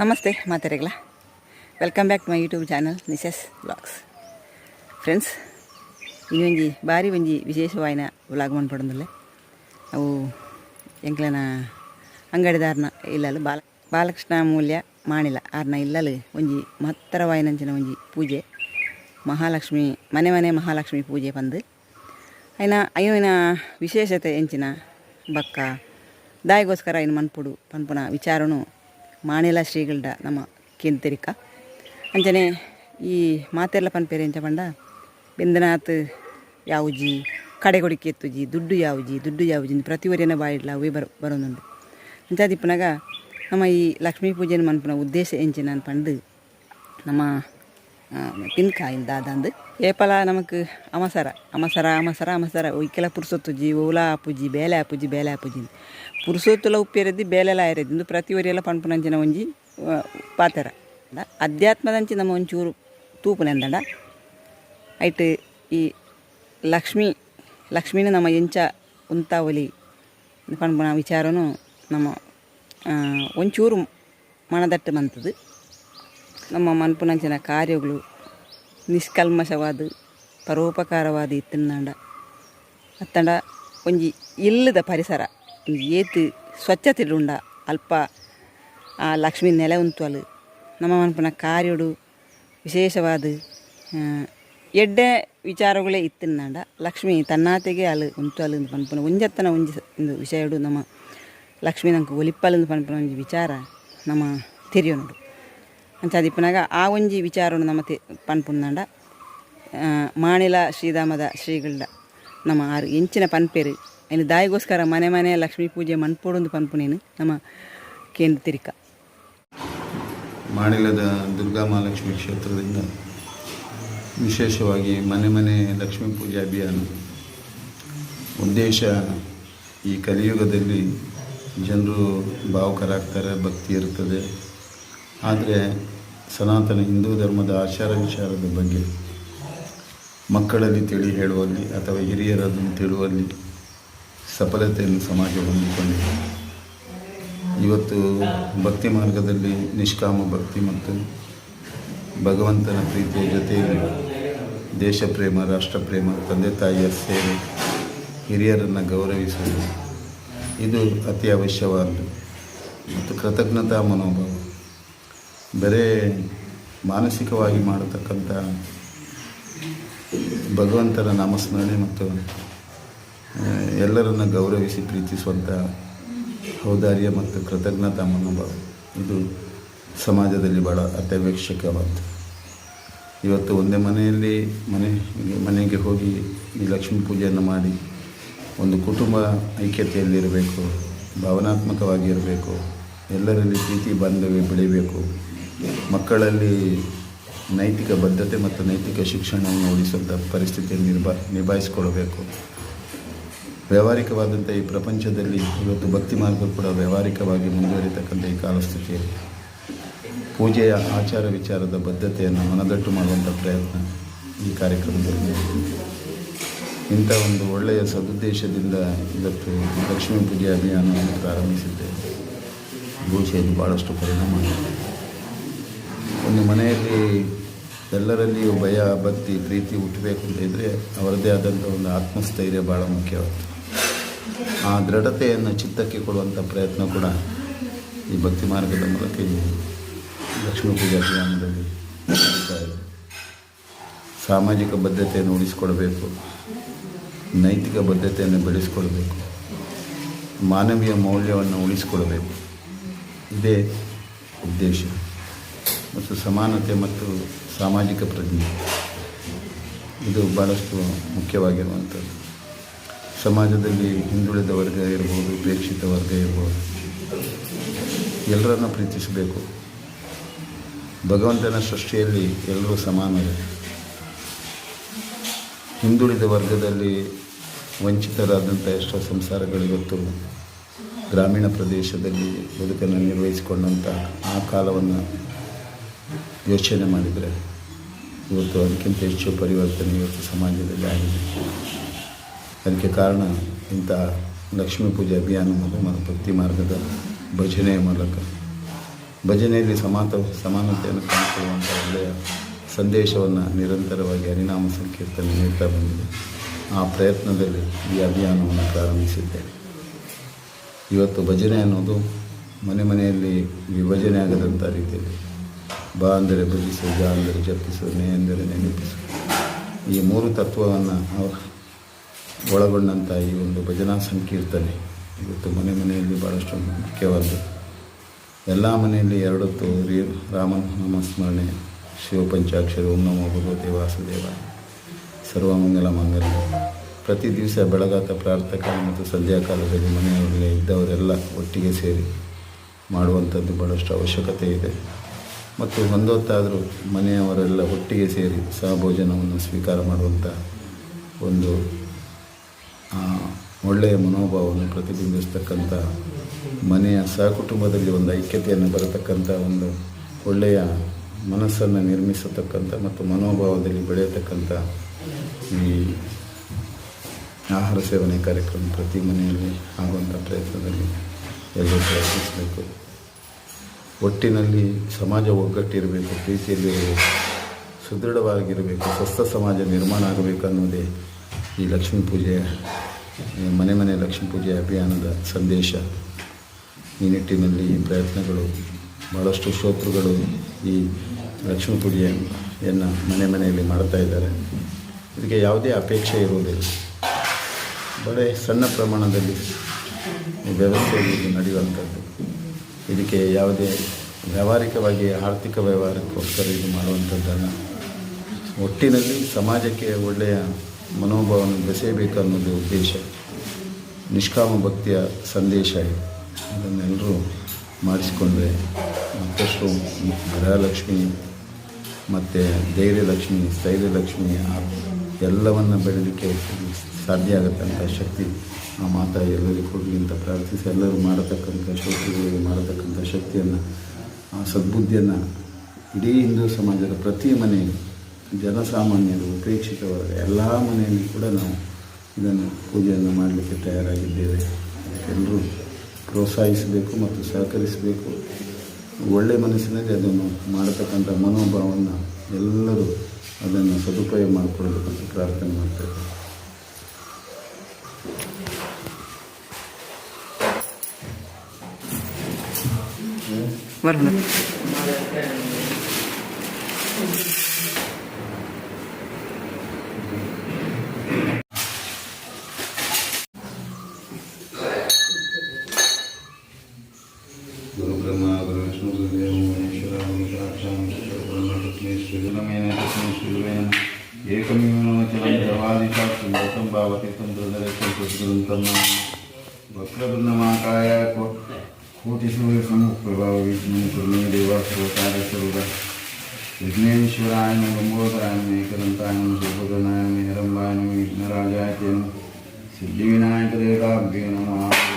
ನಮಸ್ತೆ ಮಾತಾರೆಗಳ welcome back to my YouTube channel Nisha's vlogs friends ಈ ಒಂಜಿ ಬಾರಿ ಒಂಜಿ ವಿಶೇಷವಾಯಿನ ವ್ಲಾಗ್ ಮಾಡ್ಬಿಡೋದಲ್ಲೇ ಅವು ಎಂಕ್ಲನ ಅಂಗಡಿದಾರನ ಇಲ್ಲಲು ಬಾಲ, ಬಾಲಕೃಷ್ಣ ಮೂಲ್ಯ ಮಾಡಿಲ್ಲ. ಆರ್ನ ಇಲ್ಲಲು ಒಂಜಿ ಮಹತ್ತರವಾಯಿನಂಚಿನ ಒಂಜಿ ಪೂಜೆ, ಮಹಾಲಕ್ಷ್ಮಿ, ಮನೆ ಮನೆ ಮಹಾಲಕ್ಷ್ಮಿ ಪೂಜೆ ಬಂದು. ಅಯ್ನ ಅಯ್ಯೋನ ವಿಶೇಷತೆ ಎಂಚಿನ ಬಕ್ಕ, ದಾಯಿಗೋಸ್ಕರ ಇನ್ನು ಮನ್ಪುಡು ಪನ್ಪುನ ವಿಚಾರನೂ ಮಾಣಿಲ ಶ್ರೀಗಳ್ಡ ನಮ್ಮ ಕೇಂದ್ರಿಕ. ಅಂಚನೆ ಈ ಮಾತೆಲ್ಲ ಪನ್ಪೇರೆ ಎಂಚ ಪಂಡ? ಬೆಂದನಾಥ್ ಯಾವುಜಿ, ಕಡೆಗೊಡಿಕೆ ಎತ್ತುಜಿ, ದುಡ್ಡು ಯಾವುಜಿ ದುಡ್ಡು ಯಾವುಜಿ ಪ್ರತಿ ವರಿಯನ ಬಾಯಿಡ್ಲ ಅವೇ ಬರ ಬರೋನುಂಡು ಅಂಚಾದಿಪ್ಪನಾಗ ನಮ್ಮ ಈ ಲಕ್ಷ್ಮೀ ಪೂಜೆನ ಮನ್ಪುನ ಉದ್ದೇಶ ಎಂಚಿನ ಪಂಡು ನಮ್ಮ ತಿನ್ಕಾಯಿಂದ ಅದಂದು ಏಪಲ ನಮಕ್ ಅಮಸರ. ಅಮಸರ ಅಮಸರ ಅಮಸರ. ಉಯ್ಕೆಲ ಪುರುಸೊತ್ತು ಜಿ, ಓಲ ಪೂಜಿ ಬೇಲೆ ಪೂಜಿ ಬೇಲೆ ಪೂಜಿ ಪುರುಸೊತ್ತುಲ ಉಪ್ಪೇರದಿ ಬೇಲೆಲ ಆಯ್ರದಿ ಪ್ರತಿ ಒರಿಯೆಲ್ಲ ಪನ್ಪುನಂಚಿನ ಒಂಜಿ ಪಾತೆರ. ಅಧ್ಯಾತ್ಮದಂಚಿ ನಮ್ಮ ಒಂಚೂರು ತೂಪುನೆಂದಡ ಐಟ್ ಈ ಲಕ್ಷ್ಮಿ, ಲಕ್ಷ್ಮಿನ ನಮ್ಮ ಎಂಚ ಉಂತಾವಲಿ ಪನ್ಪುನ ವಿಚಾರನು ನಮ್ಮ ಒಂಚೂರು ಮನದಟ್ಟು ಮಂತದು. ನಮ್ಮ ಮನ್ಪುನಂಚಿನ ಕಾರ್ಯಗಳು ನಿಷ್ಕಲ್ಮಶವಾದ, ಪರೋಪಕಾರವಾದ ಇತ್ತಿನಂಡ ಅತ್ತಂಡ ಒಂಜಿ ಇಲ್ಲದ ಪರಿಸರ ಏತು ಸ್ವಚ್ಛತೆ ಉಂಡ ಅಲ್ಪ ಆ ಲಕ್ಷ್ಮಿ ನೆಲೆ ಉಂತುವಲು. ನಮ್ಮ ಮನ್ಪುನ ಕಾರ್ಯಡು ವಿಶೇಷವಾದ ಎಡ್ಡೆ ವಿಚಾರಗಳೇ ಇತ್ತಿನಂಡ ಲಕ್ಷ್ಮಿ ತನ್ನಾತೆಗೆ ಅಲು ಉಂತುವಲು ಎಂದು ಪನ್ಪುನ ಒಂಜತ್ತನ ಒಂಜಿ ವಿಷಯಡು ನಮ್ಮ ಲಕ್ಷ್ಮಿ ನಂಗೆ ಒಲಿಪ್ಪಲೆಂದು ಪನ್ಪುನ ಒಂಜಿ ವಿಚಾರ ನಮ್ಮ ತೆರಿಯೋನುಡು ಅಂಚಾದಿಪ್ಪನಾಗ ಆ ಒಂಜಿ ವಿಚಾರವನ್ನು ನಮ್ಮ ತಿ ಪನ್ಪುಂದಂಡ ಮಾಣಿಲ ಶ್ರೀಧಾಮದ ಶ್ರೀಗಳ್ಡ ನಮ್ಮ ಆರು ಎಂಚಿನ ಪನ್ಪೇರು. ಅಲ್ಲಿ ದಾಯಿಗೋಸ್ಕರ ಮನೆ ಮನೆ ಲಕ್ಷ್ಮೀ ಪೂಜೆ ಮನ್ಪೋಡೊಂದು ಪನ್ಪುನೇನು ನಮ್ಮ ಕೇಂದ್ರ ತಿರಿಕ. ಮಾಣಿಲದ ದುರ್ಗಾ ಮಹಾಲಕ್ಷ್ಮಿ ಕ್ಷೇತ್ರದಿಂದ ವಿಶೇಷವಾಗಿ ಮನೆ ಮನೆ ಲಕ್ಷ್ಮೀ ಪೂಜೆ ಅಭಿಯಾನ. ಉದ್ದೇಶ ಈ ಕಲಿಯುಗದಲ್ಲಿ ಜನರು ಭಾವುಕರಾಗ್ತಾರೆ, ಭಕ್ತಿ ಇರ್ತದೆ. ಆದರೆ ಸನಾತನ ಹಿಂದೂ ಧರ್ಮದ ಆಚಾರ ವಿಚಾರದ ಬಗ್ಗೆ ಮಕ್ಕಳಲ್ಲಿ ತಿಳಿ ಹೇಳುವಲ್ಲಿ ಅಥವಾ ಹಿರಿಯರನ್ನು ತಿಳುವಲ್ಲಿ ಸಫಲತೆಯನ್ನು ಸಮಾಜ ಹೊಂದಿಕೊಂಡಿದೆ. ಇವತ್ತು ಭಕ್ತಿ ಮಾರ್ಗದಲ್ಲಿ ನಿಷ್ಕಾಮ ಭಕ್ತಿ ಮತ್ತು ಭಗವಂತನ ಪ್ರೀತಿಯ ಜೊತೆಯಲ್ಲಿ ದೇಶ ಪ್ರೇಮ ರಾಷ್ಟ್ರ ಪ್ರೇಮ ತಂದೆ ತಾಯಿಯ ಸೇವೆ ಹಿರಿಯರನ್ನು ಗೌರವಿಸುವುದು. ಇದು ಅತಿ ಅವಶ್ಯವಾದ್ದು ಮತ್ತು ಕೃತಜ್ಞತಾ ಮನೋಭಾವ. ಬರೇ ಮಾನಸಿಕವಾಗಿ ಮಾಡತಕ್ಕಂಥ ಭಗವಂತನ ನಾಮಸ್ಮರಣೆ ಮತ್ತು ಎಲ್ಲರನ್ನು ಗೌರವಿಸಿ ಪ್ರೀತಿಸುವಂಥ ಔದಾರ್ಯ ಮತ್ತು ಕೃತಜ್ಞತಾ ಮನೋಭಾವ ಇದು ಸಮಾಜದಲ್ಲಿ ಭಾಳ ಅತ್ಯವಶ್ಯಕವಾದ್ದು. ಇವತ್ತು ಒಂದೇ ಮನೆಯಲ್ಲಿ ಮನೆ, ಮನೆಗೆ ಹೋಗಿ ಈ ಲಕ್ಷ್ಮೀ ಪೂಜೆಯನ್ನು ಮಾಡಿ ಒಂದು ಕುಟುಂಬ ಐಕ್ಯತೆಯಲ್ಲಿರಬೇಕು ಭಾವನಾತ್ಮಕವಾಗಿರಬೇಕು ಎಲ್ಲರಲ್ಲಿ ಪ್ರೀತಿ, ಬಾಂಧವ್ಯ ಬೆಳಿಬೇಕು ಮಕ್ಕಳಲ್ಲಿ ನೈತಿಕ ಬದ್ಧತೆ ಮತ್ತು ನೈತಿಕ ಶಿಕ್ಷಣವನ್ನು ಉಳಿಸುವಂಥ ಪರಿಸ್ಥಿತಿಯನ್ನು ನಿರ್ಬಾ ನಿಭಾಯಿಸಿಕೊಳ್ಬೇಕು ವ್ಯಾವಹಾರಿಕವಾದಂಥ ಈ ಪ್ರಪಂಚದಲ್ಲಿ ಇವತ್ತು ಭಕ್ತಿ ಮಾರ್ಗ ಕೂಡ ವ್ಯಾವಹಾರಿಕವಾಗಿ ಮುಂದುವರಿತಕ್ಕಂಥ ಈ ಕಾಲಸ್ಥಿತಿಯಲ್ಲಿ ಪೂಜೆಯ ಆಚಾರ ವಿಚಾರದ ಬದ್ಧತೆಯನ್ನು ಮನದಟ್ಟು ಮಾಡುವಂಥ ಪ್ರಯತ್ನ ಈ ಕಾರ್ಯಕ್ರಮದಲ್ಲಿ. ಇಂಥ ಒಂದು ಒಳ್ಳೆಯ ಸದುದ್ದೇಶದಿಂದ ಇವತ್ತು ಲಕ್ಷ್ಮೀ ಪೂಜೆ ಅಭಿಯಾನವನ್ನು ಪ್ರಾರಂಭಿಸಿದ್ದೇವೆ ಭೂಷೆಯಲ್ಲಿ ಭಾಳಷ್ಟು ಪರಿಣಾಮ. ಒಂದು ಮನೆಯಲ್ಲಿ ಎಲ್ಲರಲ್ಲಿಯೂ ಭಯ, ಭಕ್ತಿ, ಪ್ರೀತಿ ಹುಟ್ಟಬೇಕು ಅಂತ ಇದ್ದರೆ ಅವರದೇ ಆದಂಥ ಒಂದು ಆತ್ಮಸ್ಥೈರ್ಯ ಭಾಳ ಮುಖ್ಯವಾಗ್ತದೆ ಆ ದೃಢತೆಯನ್ನು ಚಿತ್ತಕ್ಕೆ ಕೊಡುವಂಥ ಪ್ರಯತ್ನ ಕೂಡ ಈ ಭಕ್ತಿ ಮಾರ್ಗದ ಮೂಲಕ ಈ ಲಕ್ಷ್ಮೀ ಪೂಜಾ ಅಭಿಯಾನದಲ್ಲಿ ಸಾಮಾಜಿಕ ಬದ್ಧತೆಯನ್ನು ಉಳಿಸಿಕೊಡಬೇಕು, ನೈತಿಕ ಬದ್ಧತೆಯನ್ನು ಬೆಳೆಸಿಕೊಳ್ಬೇಕು ಮಾನವೀಯ ಮೌಲ್ಯವನ್ನು ಉಳಿಸ್ಕೊಳ್ಬೇಕು ಇದೇ ಉದ್ದೇಶ. ಮತ್ತು ಸಮಾನತೆ ಮತ್ತು ಸಾಮಾಜಿಕ ಪ್ರಜ್ಞೆ. ಇದು ಭಾಳಷ್ಟು ಮುಖ್ಯವಾಗಿರುವಂಥದ್ದು. ಸಮಾಜದಲ್ಲಿ ಹಿಂದುಳಿದ ವರ್ಗ ಇರ್ಬೋದು, ಉಪೇಕ್ಷಿತ ವರ್ಗ ಇರ್ಬೋದು, ಎಲ್ಲರನ್ನು ಪ್ರೀತಿಸಬೇಕು. ಭಗವಂತನ ಸೃಷ್ಟಿಯಲ್ಲಿ ಎಲ್ಲರೂ ಸಮಾನರು. ಹಿಂದುಳಿದ ವರ್ಗದಲ್ಲಿ ವಂಚಿತರಾದಂಥ ಎಷ್ಟೋ ಸಂಸಾರಗಳಿವತ್ತು ಗ್ರಾಮೀಣ ಪ್ರದೇಶದಲ್ಲಿ ಬದುಕನ್ನು ನಿರ್ವಹಿಸಿಕೊಂಡಂಥ ಆ ಕಾಲವನ್ನು ಯೋಚನೆ ಮಾಡಿದರೆ ಇವತ್ತು ಅದಕ್ಕಿಂತ ಹೆಚ್ಚು ಪರಿವರ್ತನೆ ಇವತ್ತು ಸಮಾಜದಲ್ಲಿ ಆಗಿದೆ. ಅದಕ್ಕೆ ಕಾರಣ ಇಂಥ ಲಕ್ಷ್ಮೀ ಪೂಜೆ ಅಭಿಯಾನ ಮತ್ತು ಭಕ್ತಿ ಮಾರ್ಗದ ಭಜನೆಯ ಮೂಲಕ. ಭಜನೆಯಲ್ಲಿ ಸಮಾತ ಸಮಾನತೆಯನ್ನು ಕಾಣಿಕೊಳ್ಳುವಂಥ ಒಳ್ಳೆಯ ಸಂದೇಶವನ್ನು ನಿರಂತರವಾಗಿ ಹರಿನಾಮ ಸಂಕೀರ್ತನೆ ನೀಡ್ತಾ ಬಂದಿದೆ. ಆ ಪ್ರಯತ್ನದಲ್ಲಿ ಈ ಅಭಿಯಾನವನ್ನು ಪ್ರಾರಂಭಿಸಿದ್ದೇನೆ. ಇವತ್ತು ಭಜನೆ ಅನ್ನೋದು ಮನೆ ಮನೆಯಲ್ಲಿ ವಿಭಜನೆ ಆಗದಂಥ ರೀತಿಯಲ್ಲಿ ಬಾ ಅಂದರೆ ಭಜಿಸು ಜಾ ಅಂದರೆ ಜಪಿಸು ನೇ ಅಂದರೆ ನೆನಪಿಸು. ಈ ಮೂರು ತತ್ವವನ್ನು ಒಳಗೊಂಡಂಥ ಈ ಒಂದು ಭಜನಾ ಸಂಕೀರ್ತನೆ, ಇವತ್ತು ಮನೆ ಮನೆಯಲ್ಲಿ ಭಾಳಷ್ಟು ಮುಖ್ಯವಾದ್ದು. ಎಲ್ಲ ಮನೆಯಲ್ಲಿ ಎರಡೊತ್ತು ರೀ ರಾಮನ ಸ್ಮರಣೆ ಶಿವಪಂಚಾಕ್ಷರಿ, ಓಂ ನಮೋ ಭಗವತೆ ವಾಸುದೇವ ಸರ್ವಮಂಗಲ ಮಂಗಲ ಪ್ರತಿ ದಿವಸ ಬೆಳಗಾತ ಪ್ರಾರ್ಥಕ ಮತ್ತು ಸಂಧ್ಯಾಕಾಲದಲ್ಲಿ ಮನೆಯವರಿಗೆ ಇದ್ದವರೆಲ್ಲ ಒಟ್ಟಿಗೆ ಸೇರಿ ಮಾಡುವಂಥದ್ದು ಭಾಳಷ್ಟು ಅವಶ್ಯಕತೆ ಇದೆ. ಮತ್ತು ಒಂದೊತ್ತಾದರೂ ಮನೆಯವರೆಲ್ಲ ಒಟ್ಟಿಗೆ ಸೇರಿ ಸಹಭೋಜನವನ್ನು ಸ್ವೀಕಾರ ಮಾಡುವಂಥ ಒಂದು ಒಳ್ಳೆಯ ಮನೋಭಾವವನ್ನು ಪ್ರತಿಬಿಂಬಿಸ್ತಕ್ಕಂಥ ಮನೆಯ ಸಹಕುಟುಂಬದಲ್ಲಿ ಒಂದು ಐಕ್ಯತೆಯನ್ನು ಬರತಕ್ಕಂಥ ಒಂದು ಒಳ್ಳೆಯ ಮನಸ್ಸನ್ನು ನಿರ್ಮಿಸತಕ್ಕಂಥ ಮತ್ತು ಮನೋಭಾವದಲ್ಲಿ ಬೆಳೆಯತಕ್ಕಂಥ ಈ ಆಹಾರ ಸೇವನೆ ಕಾರ್ಯಕ್ರಮ ಪ್ರತಿ ಮನೆಯಲ್ಲಿ ಆಗುವಂಥ ಪ್ರಯತ್ನದಲ್ಲಿ ಎಲ್ಲರೂ ಪ್ರಯತ್ನಿಸಬೇಕು ಒಟ್ಟಿನಲ್ಲಿ ಸಮಾಜ ಒಗ್ಗಟ್ಟಿರಬೇಕು ಪ್ರೀತಿಯಲ್ಲಿರಬೇಕು ಸುದೃಢವಾಗಿರಬೇಕು, ಸ್ವಸ್ಥ ಸಮಾಜ ನಿರ್ಮಾಣ ಆಗಬೇಕು ಅನ್ನೋದೇ ಈ ಲಕ್ಷ್ಮೀ ಪೂಜೆಯ, ಮನೆ ಮನೆ ಲಕ್ಷ್ಮೀ ಪೂಜೆ ಅಭಿಯಾನದ ಸಂದೇಶ. ಈ ನಿಟ್ಟಿನಲ್ಲಿ ಪ್ರಯತ್ನಗಳು ಭಾಳಷ್ಟು ಶ್ರೋತೃಗಳು ಈ ಲಕ್ಷ್ಮೀ ಪೂಜೆಯನ್ನು ಮನೆ ಮನೆಯಲ್ಲಿ ಮಾಡ್ತಾ ಇದ್ದಾರೆ. ಇದಕ್ಕೆ ಯಾವುದೇ ಅಪೇಕ್ಷೆ ಇರುವುದಿಲ್ಲ. ಬಡೇ ಸಣ್ಣ ಪ್ರಮಾಣದಲ್ಲಿ ವ್ಯವಸ್ಥೆಯಲ್ಲಿ ನಡೆಯುವಂಥದ್ದು. ಇದಕ್ಕೆ ಯಾವುದೇ ವ್ಯಾವಹಾರಿಕವಾಗಿ ಆರ್ಥಿಕ ವ್ಯವಹಾರಕ್ಕೋಸ್ಕರ ಇದು ಮಾಡುವಂಥದ್ದನ್ನು ಒಟ್ಟಿನಲ್ಲಿ ಸಮಾಜಕ್ಕೆ ಒಳ್ಳೆಯ ಮನೋಭಾವವನ್ನು ಬೆಸೆಯಬೇಕು ಅನ್ನೋದು ಉದ್ದೇಶ. ನಿಷ್ಕಾಮ ಭಕ್ತಿಯ ಸಂದೇಶ ಅದನ್ನೆಲ್ಲರೂ ಮಾಡಿಸಿಕೊಂಡ್ರೆ ಮತ್ತಷ್ಟು ಗೃಹಲಕ್ಷ್ಮಿ ಮತ್ತು ಧೈರ್ಯಲಕ್ಷ್ಮಿ, ಸ್ಥೈರ್ಯಲಕ್ಷ್ಮಿ ಎಲ್ಲವನ್ನು ಬೆಳೆಯಲಿಕ್ಕೆ ಸಾಧ್ಯ ಆಗತಕ್ಕಂಥ ಶಕ್ತಿ ಆ ಮಾತಾ ಎಲ್ಲರಿಗೂ ಕೊಡಲಿ ಅಂತ ಪ್ರಾರ್ಥಿಸಿ ಎಲ್ಲರೂ ಮಾಡತಕ್ಕಂಥ ಶೋಕಗಳಿಗೆ ಮಾಡತಕ್ಕಂಥ ಶಕ್ತಿಯನ್ನು, ಆ ಸದ್ಬುದ್ಧಿಯನ್ನು ಇಡೀ ಹಿಂದೂ ಸಮಾಜದ ಪ್ರತಿ ಮನೆಯಲ್ಲಿ, ಜನಸಾಮಾನ್ಯರು ಉಪೇಕ್ಷಿತ ವರ್ಗ ಎಲ್ಲ ಮನೆಯಲ್ಲಿ ಕೂಡ ನಾವು ಇದನ್ನು ಪೂಜೆಯನ್ನು ಮಾಡಲಿಕ್ಕೆ ತಯಾರಾಗಿದ್ದೇವೆ. ಎಲ್ಲರೂ ಪ್ರೋತ್ಸಾಹಿಸಬೇಕು ಮತ್ತು ಸಹಕರಿಸಬೇಕು. ಒಳ್ಳೆಯ ಮನಸ್ಸಿನಲ್ಲಿ ಅದನ್ನು ಮಾಡತಕ್ಕಂಥ ಮನೋಭಾವವನ್ನು ಎಲ್ಲರೂ ಅದನ್ನು ಸದುಪಯೋಗ ಮಾಡಿಕೊಳ್ಬೇಕು ಅಂತ ಪ್ರಾರ್ಥನೆ ಮಾಡ್ತೇವೆ Var mı? ವಿಘ್ನರಾಜಾಯ ತೇ ನಮಃ ಸಿದ್ಧಿವಿನಾಯಕದೇವಾಭ್ಯೇ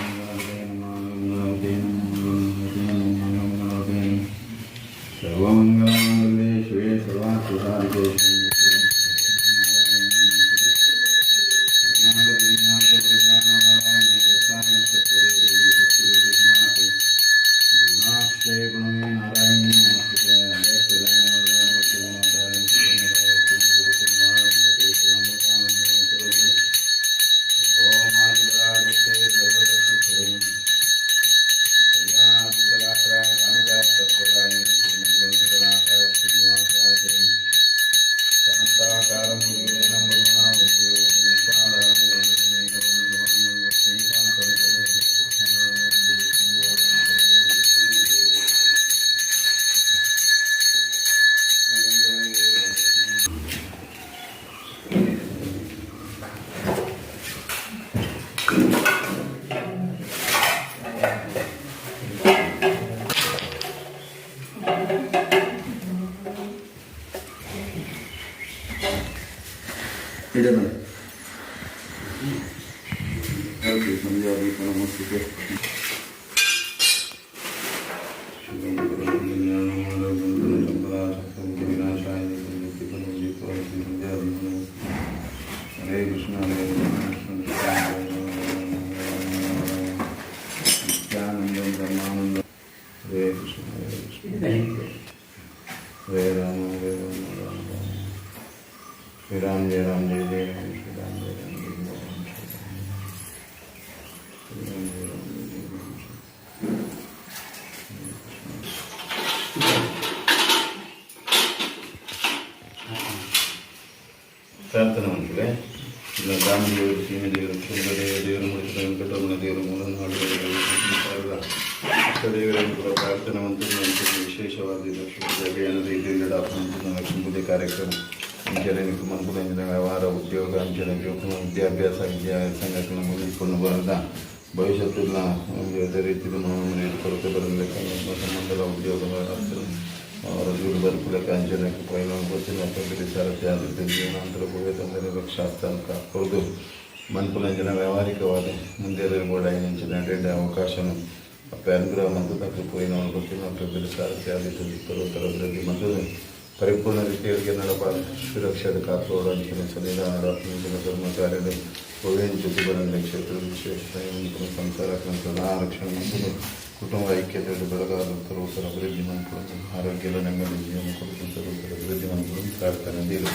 కార్యక్రమం చేయడానికి మంత్రులైన వ్యవహార ఉద్యోగ అంశాల విద్యాభ్యాస విద్యా సంఘటన ముందుకున్న వరద భవిష్యత్తులో వివిధ రీతిలో మరియు కొరత బరువుల సంబంధాల ఉద్యోగ రజులు లేక అంచనాకి పైన వచ్చిన అభ్యర్థులు సారథ్యాలు తెలియనంతరం పోయే తొందరగా లక్ష్యార్థాలు కాకూడదు మనుపులంచిన వ్యవహారికవాది ముందేరు కూడా అవకాశం పేరు గ్రామంతో పోయిన వాళ్ళకి అభ్యర్థులు సారథ్యాలు తెలుస్తారు తర్వాత మంత్రులు ಪರಿಪೂರ್ಣ ರೀತಿಯಲ್ಲಿ ನಡಪ ಸುರಕ್ಷತೆ ಕಾಪಾಡುವ ಅಂಚಿನ ಸನ್ನಿಧಾನ ರಾತ್ರಿ ಕರ್ಮಚಾರಿಗಳು ಭುವೇನ್ ಜೊತೆಗಳನ್ನು ಕ್ಷೇತ್ರ ವಿಶೇಷ ಸಂಸಾರ ರಕ್ಷಣೆ ಮತ್ತು ಕುಟುಂಬ ಐಕ್ಯತೆಯಲ್ಲಿ ಬೆಳಗಾದ ಸರ್ವತರ ಅಭಿವೃದ್ಧಿ ಮಾಡಿಕೊಳ್ಳುವುದು ಆರೋಗ್ಯದ ನೆಮ್ಮದಿ, ಜೀವನ ಸರ್ವತರ ಅಭಿವೃದ್ಧಿ ಪ್ರಾರ್ಥನೆ ನೀರು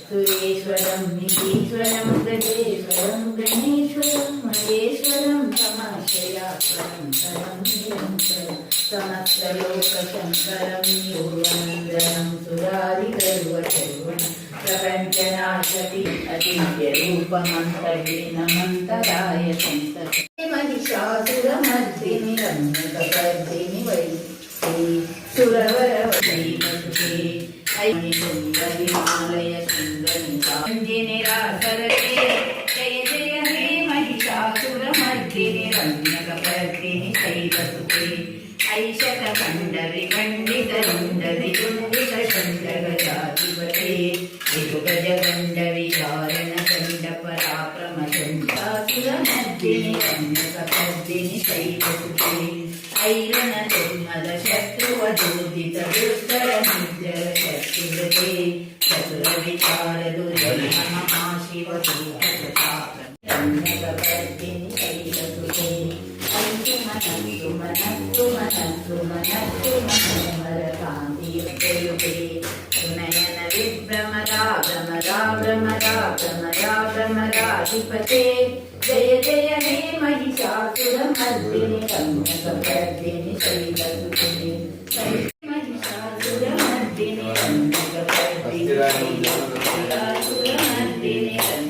సురేశ్వరం నిధీశ్వరం గజేశ్వరం గణేశ్వరం మహేశ్వరం తమాశయాశ్వరం తరం నిరంతరం సమస్తలోకశంకరం యోగనందనం సురాదిగర్వశర్వణం ప్రపంచనాశతి అతిథ్యరూపమంతహీనమంతరాయ సంత మహిషాసురమర్దిని రంగపర్దిని వై శ్రీ సురవర వై సుందరిమాలయ సుందరి సరసే జయ జయ హే మహిషాసురమర్దిని రంగపర్దిని శైవసుతే ఐషత కండరి ఖండిత రుండరి రుండిత చండగ జాతిపతే దిగుగ జగండ విచారణ చండ పరాక్రమ చండాసురమర్దిని రంగపర్దిని శైవసుతే ఐరణ be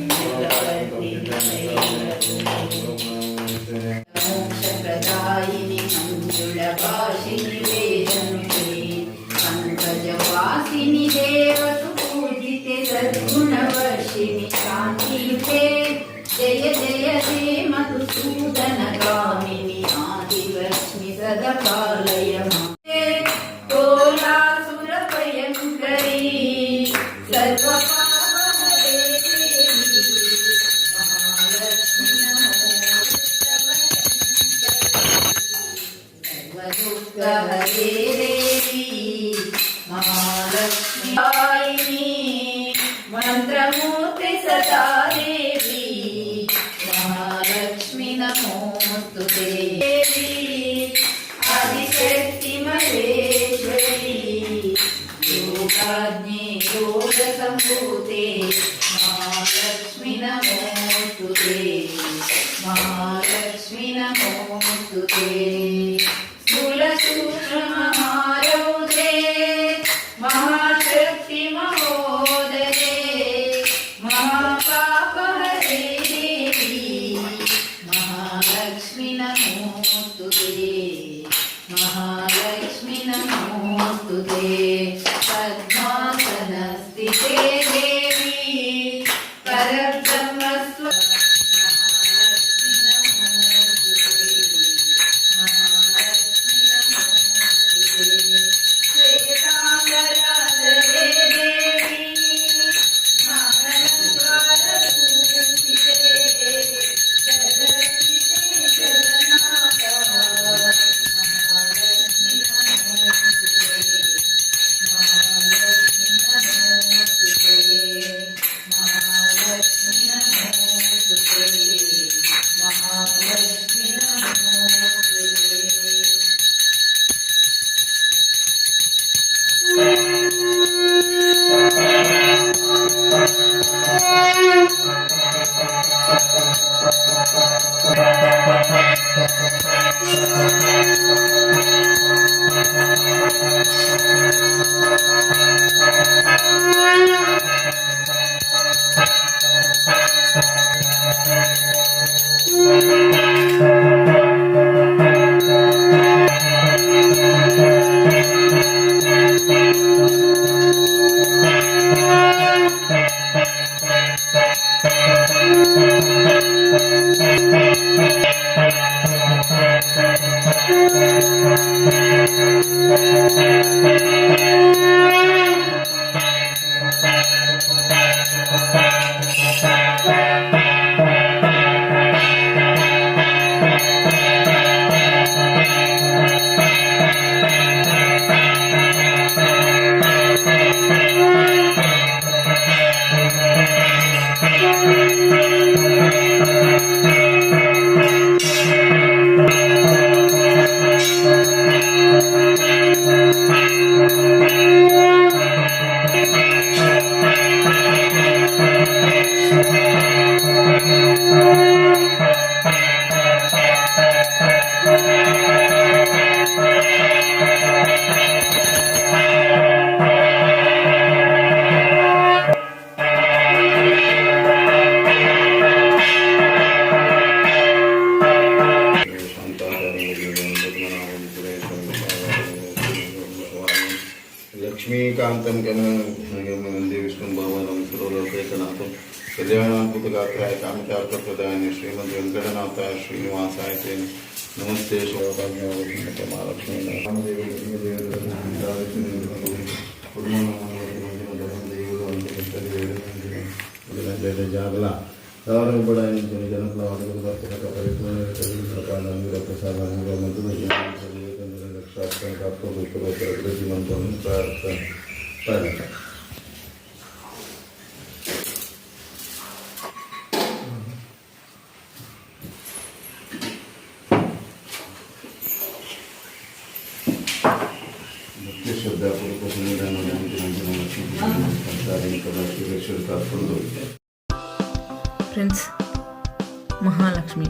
Nagkaantam ka na naging Diyos ng bawa ng Sirolo Krishna natin. Kalyana Putagatraya Kamacharta Pradayani Srimad Venkadanathaya Srinivasaya Tene Namaste Shivapanya Vagnata Mahalakshmi Namadevi Namadevi Namadevi Namadevi Jagala ఎవరిపడ జనకుల ప్రసాదం మంత్రులు రక్షణ కాపు మంత్రం ప్రార్థన ಫ್ರೆಂಡ್ಸ್ ಮಹಾಲಕ್ಷ್ಮಿ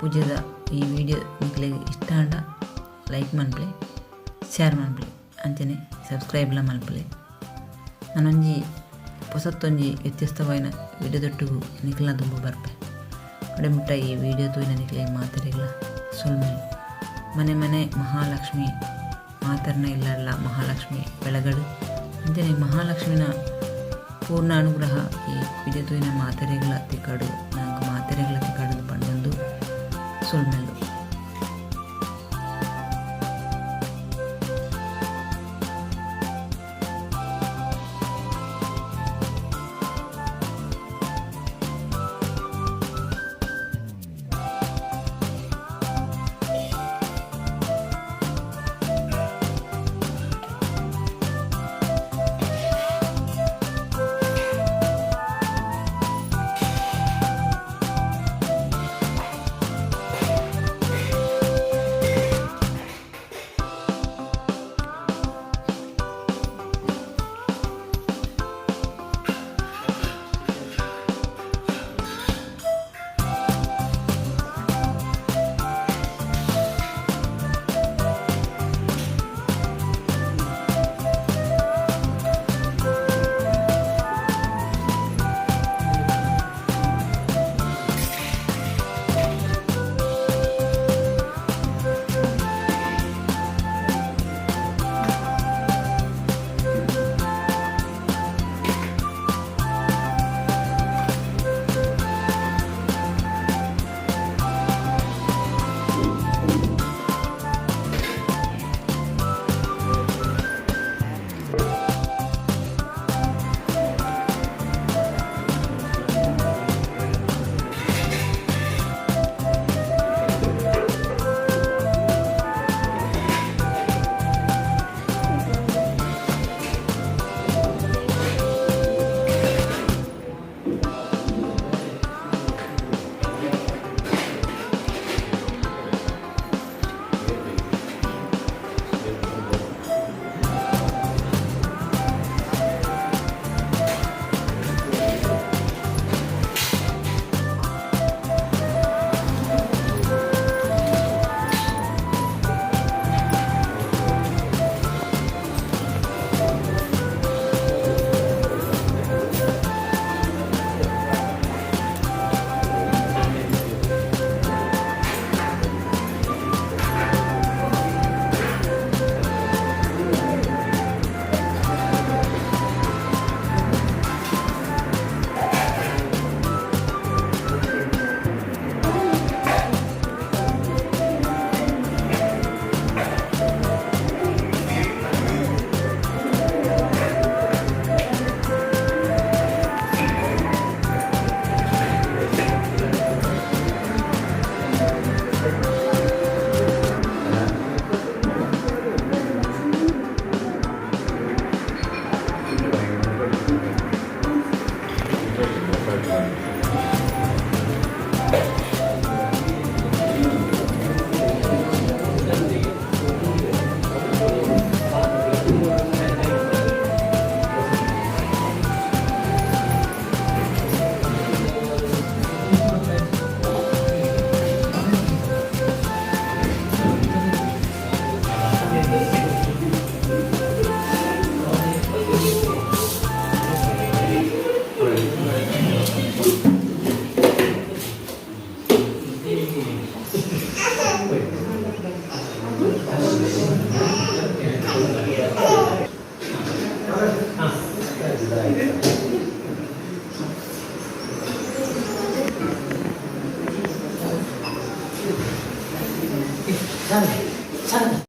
ಪೂಜೆದ ಈ ವಿಡಿಯೋ ನಿಕ್ಲೆಗೆ ಇಷ್ಟ ಅಂಡ like ಮಾಡ್ಬಿಡಿ share ಮಾಡ್ಬಿಡಿ ಅಂಚನೆ ಸಬ್ಸ್ಕ್ರೈಬ್ಲ ಮಲ್ಪಲೆ ನಾನೊಂಜಿ ಹೊಸತ್ತೊಂಜಿ ವ್ಯತ್ಯಸ್ತವಾಯಿನ ವಿಡಿಯೋದೊಟ್ಟಿಗೂ ನಿಖಿಲ್ನ ತುಂಬ ಬರ್ಪೆ. ಕಡೆ ಮುಟ್ಟ ಈ ವಿಡಿಯೋ ತೂಯಿನ ನಿಖಿಲೆ ಮಾತಾಡಿಗಳ ಸೊಲ್ಮೆ ಮನೆ ಮನೆ ಮಹಾಲಕ್ಷ್ಮಿ, ಮಾತರ್ನ ಇಲ್ಲಲ್ಲ ಮಹಾಲಕ್ಷ್ಮಿ ಬೆಳಗಡು. ಅಂತೇನೆ ಮಹಾಲಕ್ಷ್ಮಿನ ಪೂರ್ಣ ಅನುಗ್ರಹ ಈ ವಿಡಿಯೋ ತೂಯಿನ ಮಾತೆರೆಗ್ಲ ತಿಕ್ಕಡು ನಂಗೆ ಮಾತರೆಗಳ ತಿಕ್ಕಡು ಪಂಡೊಂದು ಸೊಲ್ಮೆಲು